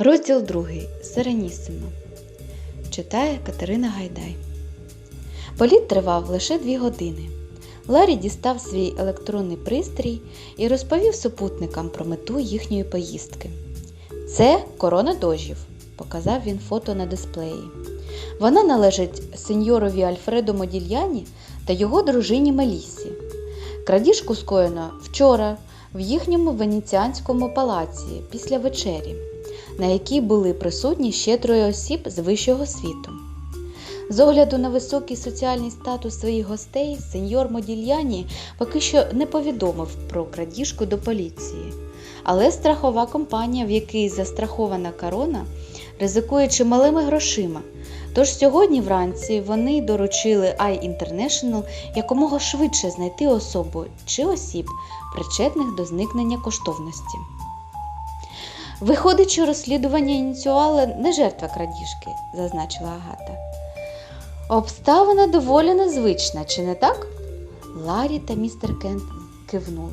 Розділ 2. Серенісимо. Читає Катерина Гайдай. Політ тривав лише дві години. Ларі дістав свій електронний пристрій і розповів супутникам про мету їхньої поїздки. Це корона дожів, показав він фото на дисплеї. Вона належить сеньорові Альфредо Модільяні та його дружині Меліссі. Крадіжку скоєно вчора в їхньому венеціанському палаці після вечері на якій були присутні ще троє осіб з вищого світу. З огляду на високий соціальний статус своїх гостей, сеньор Модільяні поки що не повідомив про крадіжку до поліції. Але страхова компанія, в якій застрахована корона, ризикує чималими грошима. Тож сьогодні вранці вони доручили I International якомога швидше знайти особу чи осіб, причетних до зникнення коштовності. Виходить, що розслідування ініціювала не жертва крадіжки, зазначила Агата. Обставина доволі незвична, чи не так? Ларі та містер Кент кивнули.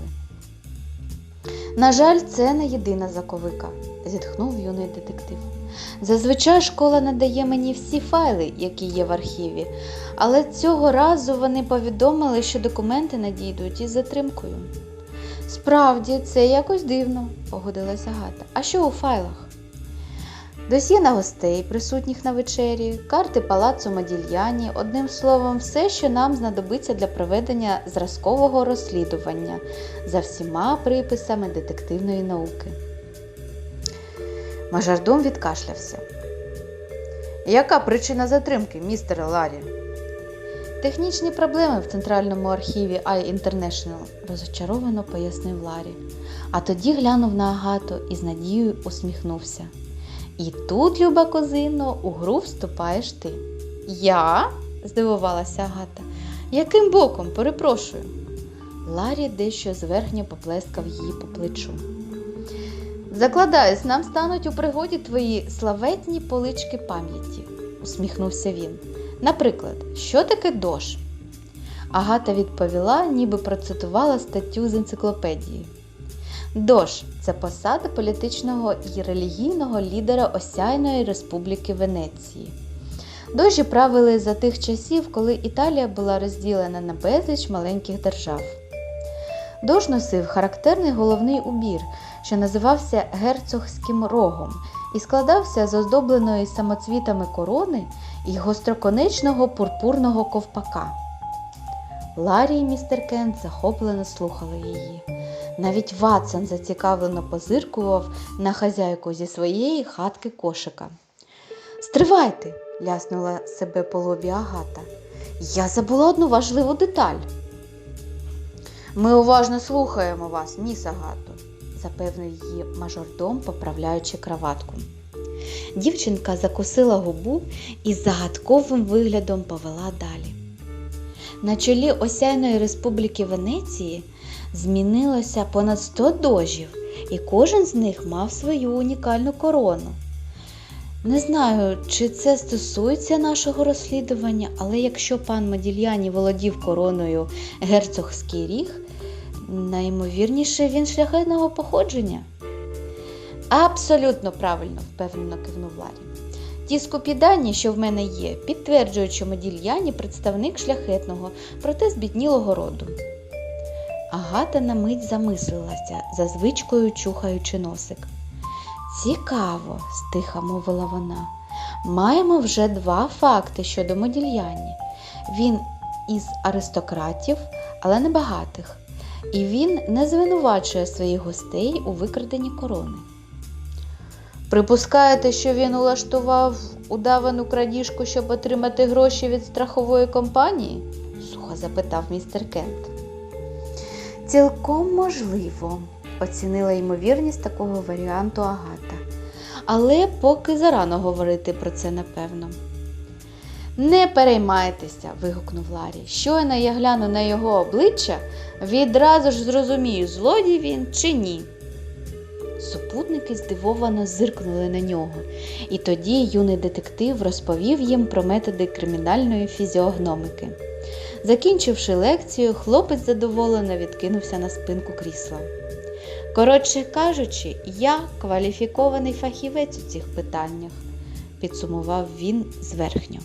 На жаль, це не єдина заковика, зітхнув юний детектив. Зазвичай школа надає мені всі файли, які є в архіві, але цього разу вони повідомили, що документи надійдуть із затримкою. Справді, це якось дивно, погодилася Гата. А що у файлах? Досьє на гостей, присутніх на вечері, карти палацу Модільяні, одним словом, все, що нам знадобиться для проведення зразкового розслідування за всіма приписами детективної науки. Мажордом відкашлявся. Яка причина затримки, містере Ларі? Технічні проблеми в центральному архіві I International, розочаровано пояснив Ларі. А тоді глянув на Агату і з надією усміхнувся. І тут, люба козино, у гру вступаєш ти. Я? здивувалася Агата. Яким боком, перепрошую. Ларі дещо зверхньо поплескав її по плечу. Закладаюсь, нам стануть у пригоді твої славетні полички пам'яті, усміхнувся він. Наприклад, що таке дощ? Агата відповіла, ніби процитувала статтю з енциклопедії. Дож це посада політичного і релігійного лідера Осяйної Республіки Венеції. Дожі правили за тих часів, коли Італія була розділена на безліч маленьких держав. Дож носив характерний головний убір, що називався герцогським рогом, і складався з оздобленої самоцвітами корони і гостроконечного пурпурного ковпака. Ларі і містер Кент захоплено слухали її. Навіть Ватсон зацікавлено позиркував на хазяйку зі своєї хатки кошика. Стривайте, ляснула себе по лобі Агата. Я забула одну важливу деталь. Ми уважно слухаємо вас, міс Агато, запевнив її мажордом, поправляючи краватку. Дівчинка закусила губу і загадковим виглядом повела далі. На чолі Осяйної Республіки Венеції змінилося понад 100 дожів, і кожен з них мав свою унікальну корону. Не знаю, чи це стосується нашого розслідування, але якщо пан Модільяні володів короною герцогський ріг, наймовірніше він шляхетного походження. Абсолютно правильно, впевнено кивнув Ларі. Ті скупі дані, що в мене є, підтверджують, що Модільяні представник шляхетного, проте збіднілого роду. Агата на мить замислилася, за звичкою чухаючи носик. Цікаво, стиха мовила вона. Маємо вже два факти щодо Модільяні. Він із аристократів, але не багатих, і він не звинувачує своїх гостей у викраденні корони. Припускаєте, що він улаштував удавану крадіжку, щоб отримати гроші від страхової компанії? сухо запитав містер Кент. Цілком можливо, оцінила ймовірність такого варіанту Агата. Але поки зарано говорити про це напевно. Не переймайтеся, вигукнув Ларі. Щойно я гляну на його обличчя, відразу ж зрозумію, злодій він чи ні. Супутники здивовано зиркнули на нього, і тоді юний детектив розповів їм про методи кримінальної фізіогномики. Закінчивши лекцію, хлопець задоволено відкинувся на спинку крісла. Коротше кажучи, я кваліфікований фахівець у цих питаннях, підсумував він зверхньо.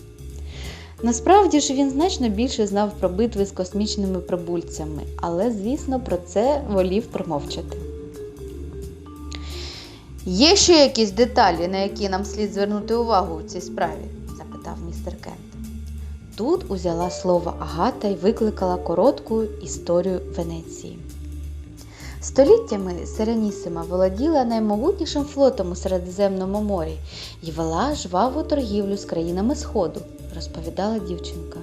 Насправді ж він значно більше знав про битви з космічними прибульцями, але, звісно, про це волів промовчати. Є ще якісь деталі, на які нам слід звернути увагу у цій справі? запитав містер Кент. Тут узяла слово Агата і викликала коротку історію Венеції. Століттями Серенісима володіла наймогутнішим флотом у Середземному морі і вела жваву торгівлю з країнами Сходу, розповідала дівчинка.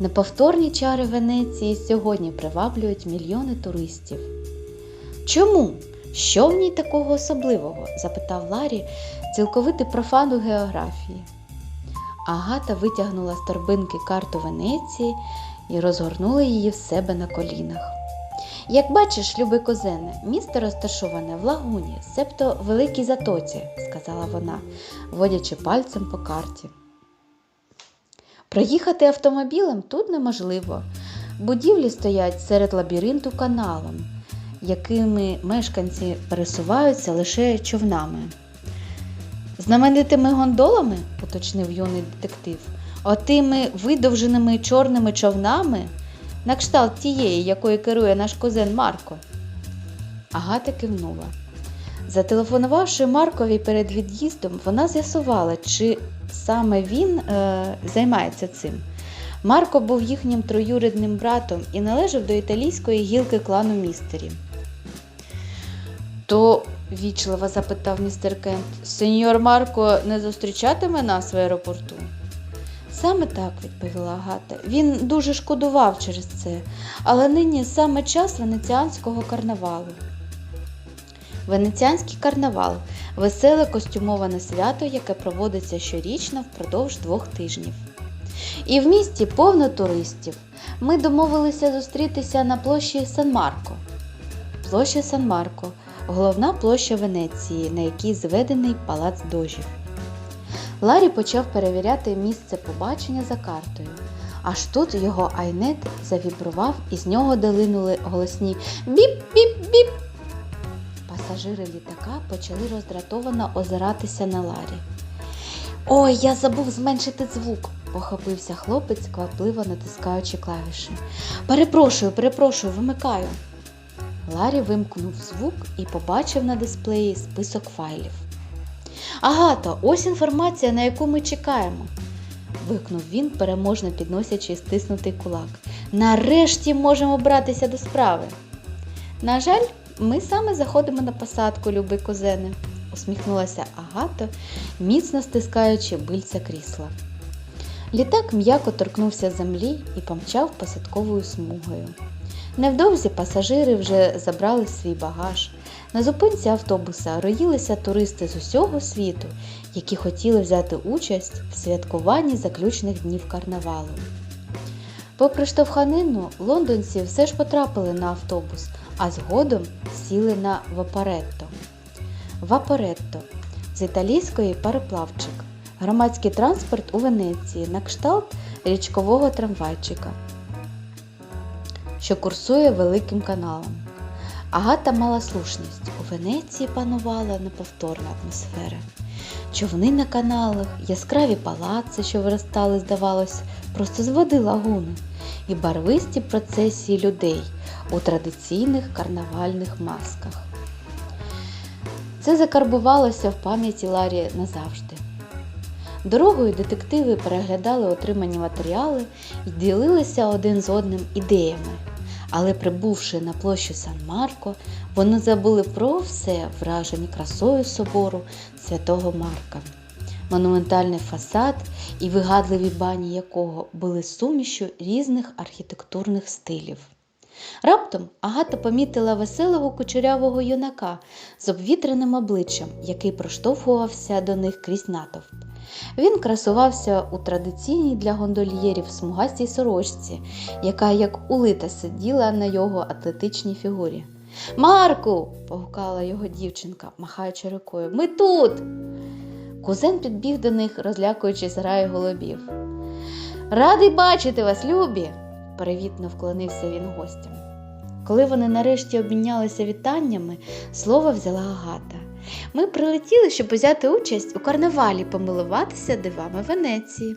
Неповторні чари Венеції сьогодні приваблюють мільйони туристів. Чому? Що в ній такого особливого? запитав Ларі, цілковитий профан у географії. Агата витягнула з торбинки карту Венеції і розгорнула її в себе на колінах. Як бачиш, любий козене, місто розташоване в лагуні, себто великій затоці, сказала вона, водячи пальцем по карті. Проїхати автомобілем тут неможливо. Будівлі стоять серед лабіринту каналом, якими мешканці пересуваються лише човнами. Знаменитими гондолами, уточнив юний детектив, отими видовженими чорними човнами, на кшталт тієї, якою керує наш козен Марко. Агата кивнула. Зателефонувавши Маркові перед від'їздом, вона з'ясувала, чи саме він е, займається цим. Марко був їхнім троюрідним братом і належав до італійської гілки клану містері. То, вічливо запитав містер Кент, сеньор Марко не зустрічатиме нас в аеропорту? Саме так, відповіла Агата. Він дуже шкодував через це, але нині саме час венеціанського карнавалу. Венеціанський карнавал веселе костюмоване свято, яке проводиться щорічно впродовж двох тижнів. І в місті повно туристів. Ми домовилися зустрітися на площі Сан-Марко. Площа Сан-Марко головна площа Венеції, на якій зведений палац дожів. Ларі почав перевіряти місце побачення за картою. Аж тут його айнет завібрував і з нього долинули голосні біп-біп-біп. Пасажири літака почали роздратовано озиратися на Ларі. Ой, я забув зменшити звук, похопився хлопець, квапливо натискаючи клавіші. Перепрошую, перепрошую, вимикаю. Ларі вимкнув звук і побачив на дисплеї список файлів. Агата, ось інформація, на яку ми чекаємо. вигукнув він, переможно підносячи стиснутий кулак. Нарешті можемо братися до справи. На жаль, ми саме заходимо на посадку, любий кузене, усміхнулася Агата, міцно стискаючи бильця крісла. Літак м'яко торкнувся землі і помчав посадковою смугою. Невдовзі пасажири вже забрали свій багаж. На зупинці автобуса роїлися туристи з усього світу, які хотіли взяти участь в святкуванні заключних днів карнавалу. Попри штовханину, лондонці все ж потрапили на автобус, а згодом сіли на Вапоретто. Вапоретто з італійської пароплавчик, громадський транспорт у Венеції на кшталт річкового трамвайчика, що курсує великим каналом. Агата мала слушність. У Венеції панувала неповторна атмосфера. Човни на каналах, яскраві палаци, що виростали, здавалось, просто з води лагуни, і барвисті процесії людей у традиційних карнавальних масках. Це закарбувалося в пам'яті Ларі назавжди. Дорогою детективи переглядали отримані матеріали і ділилися один з одним ідеями. Але прибувши на площу Сан-Марко, вони забули про все вражені красою собору святого Марка. Монументальний фасад і вигадливі бані якого були сумішю різних архітектурних стилів. Раптом Агата помітила веселого кучерявого юнака з обвітреним обличчям, який проштовхувався до них крізь натовп. Він красувався у традиційній для гондольєрів смугастій сорочці, яка як улита сиділа на його атлетичній фігурі. Марку. погукала його дівчинка, махаючи рукою. Ми тут. Кузен підбіг до них, розлякуючись граю голубів. Радий бачити вас, любі, привітно вклонився він гостям. Коли вони нарешті обмінялися вітаннями, слово взяла Агата. Ми прилетіли, щоб взяти участь у карнавалі, помилуватися дивами Венеції.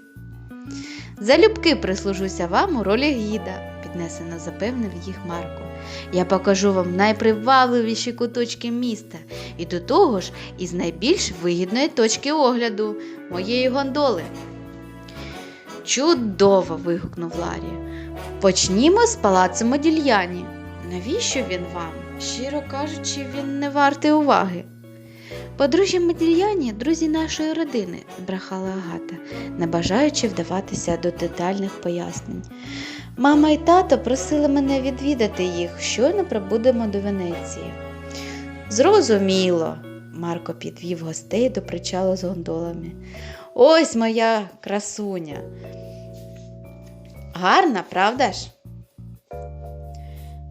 Залюбки прислужуся вам у ролі гіда, піднесено запевнив їх Марко. Я покажу вам найпривабливіші куточки міста і до того ж із найбільш вигідної точки огляду моєї гондоли. Чудово! вигукнув Ларі. Почнімо з палацу Модільяні. Навіщо він вам? Щиро кажучи, він не вартий уваги. Подружжя Модільяні друзі нашої родини, збрехала Агата, не бажаючи вдаватися до детальних пояснень. Мама і тато просили мене відвідати їх, щойно прибудемо до Венеції. Зрозуміло, Марко підвів гостей до причалу з гондолами. Ось моя красуня. Гарна, правда ж?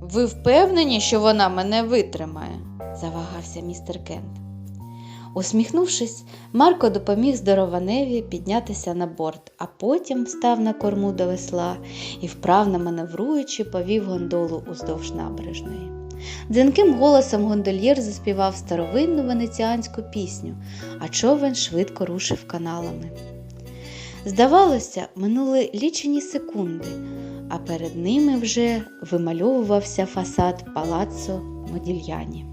Ви впевнені, що вона мене витримає? завагався містер Кент. Усміхнувшись, Марко допоміг здорованеві піднятися на борт, а потім встав на корму до весла і, вправно маневруючи, повів гондолу уздовж набережної. Дзвінким голосом гондольєр заспівав старовинну венеціанську пісню, а човен швидко рушив каналами. Здавалося, минули лічені секунди, а перед ними вже вимальовувався фасад палаццо Модільяні.